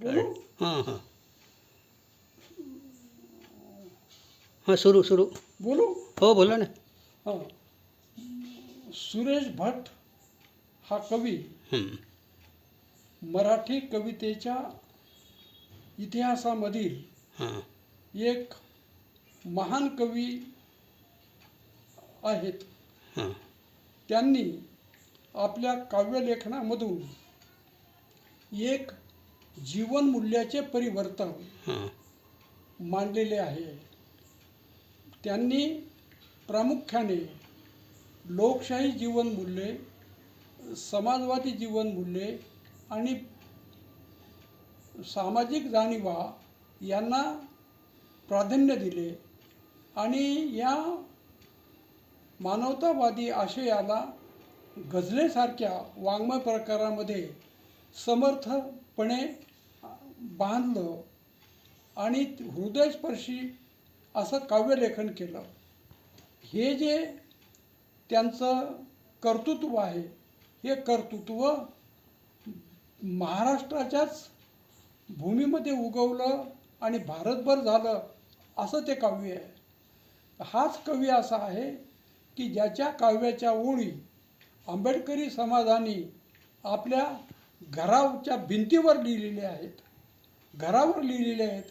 हां हां. हां सुरू सुरू. बोलू? हो बोला ना. हां. सुरेश भट हा कवी हं, मराठी कवितेच्या इतिहासामधील हां. एक महान कवी आहेत. हां. त्यांनी आपल्या काव्यलेखनामधून एक जीवनमूल्याचे परिवर्तन हां. मांडलेले आहे. त्यांनी प्रामुख्याने लोकशाही जीवनमूल्ये समाजवादी जीवनमूल्ये आणि सामाजिक जाणीवा यांना प्राधान्य दिले आणि या मानवतावादी आशयाला गझलेसारख्या वाङ्मय प्रकारामध्ये समर्थपणे बांधलं आणि हृदयस्पर्शी असं काव्यलेखन केलं. हे जे त्यांचं कर्तृत्व आहे हे कर्तृत्व महाराष्ट्राच्याच भूमीमध्ये उगवलं आणि भारतभर झालं असं ते काव्य आहे. हाच कवी असा आहे की ज्याच्या काव्याच्या ओळी आंबेडकरी समाजाने आपल्या घराच्या भिंतीवर लिहिलेले आहेत. घरावर लिहिलेले आहेत.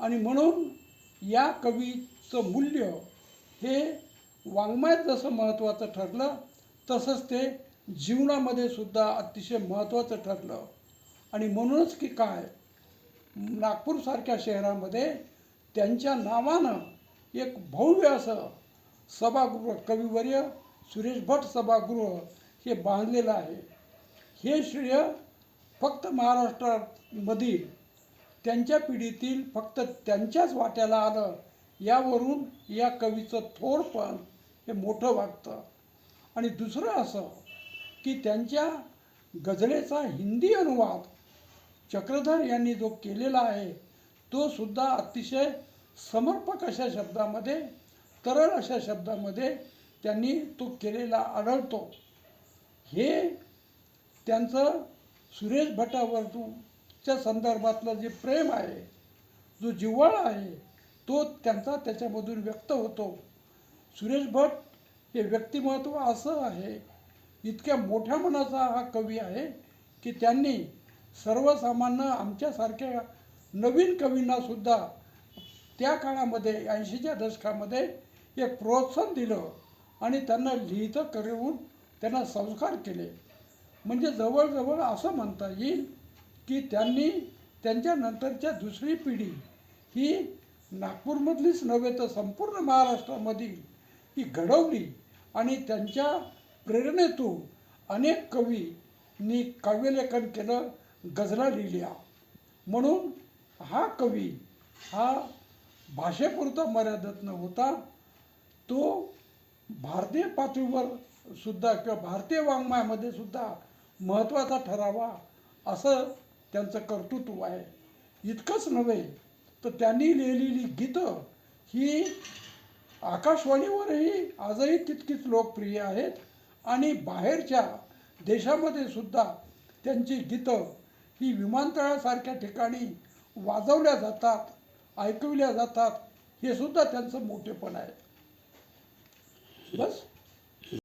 आणि म्हणून या कवीचं मूल्य हे वाङ्मयात जसं महत्त्वाचं ठरलं तसंच ते जीवनामध्ये सुद्धा अतिशय महत्त्वाचं ठरलं. आणि म्हणूनच की काय नागपूरसारख्या शहरामध्ये त्यांच्या नावानं एक भव्य असं सभागृह कविवर्य सुरेश भट सभागृह हे बांधलेलं आहे. हे श्रेय फक्त महाराष्ट्रामधील त्यांच्या पिढीतील फक्त त्यांच्याच वाट्याला आलं. यावरून या कवीचं थोरपण हे मोठं वाटतं. आणि दुसरं असं की त्यांच्या गझलेचा हिंदी अनुवाद चक्रधर यांनी जो केलेला आहे तो सुद्धा अतिशय समर्पक अशा शब्दामध्ये तरळ अशा शब्दामध्ये त्यांनी तो केलेला आढळतो. हे त्यांचं सुरेश भटावरच्या संदर्भातलं जे प्रेम आहे जो जिव्हाळा आहे तो त्यांचा त्याच्यामधून व्यक्त होतो. सुरेश भट हे व्यक्तिमत्व असं आहे इतक्या मोठ्या मनाचा हा कवी आहे की त्यांनी सर्वसामान्य आमच्यासारख्या नवीन कवींनासुद्धा त्या काळामध्ये ऐंशीच्या दशकामध्ये एक प्रोत्साहन दिलं आणि त्यांना लिहितं करून त्यांना संस्कार केले. म्हणजे जवळजवळ असं म्हणता येईल की त्यांनी त्यांच्या नंतरच्या दुसरी पिढी ही नागपूरमधलीच नव्हे तर संपूर्ण महाराष्ट्रामधील ही घडवली आणि त्यांच्या प्रेरणेतून अनेक कवींनी काव्यलेखन केलं गजला लिहिल्या. म्हणून हा कवी हा भाषेपुरता मर्यादित न होता तो भारतीय पातळीवर सुद्धा किंवा भारतीय वाङ्मयामध्ये सुद्धा महत्त्वाचा ठरावा असं त्यांचं कर्तृत्व आहे. इतकंच नव्हे तर त्यांनी लिहिलेली गीतं ही आकाशवाणीवरही आजही तितकीच लोकप्रिय आहेत आणि बाहेरच्या देशामध्ये सुद्धा त्यांची गीतं ही विमानतळासारख्या ठिकाणी वाजवल्या जातात ऐकविल्या जातात हे सुद्धा त्यांचं मोठेपण आहे. बस?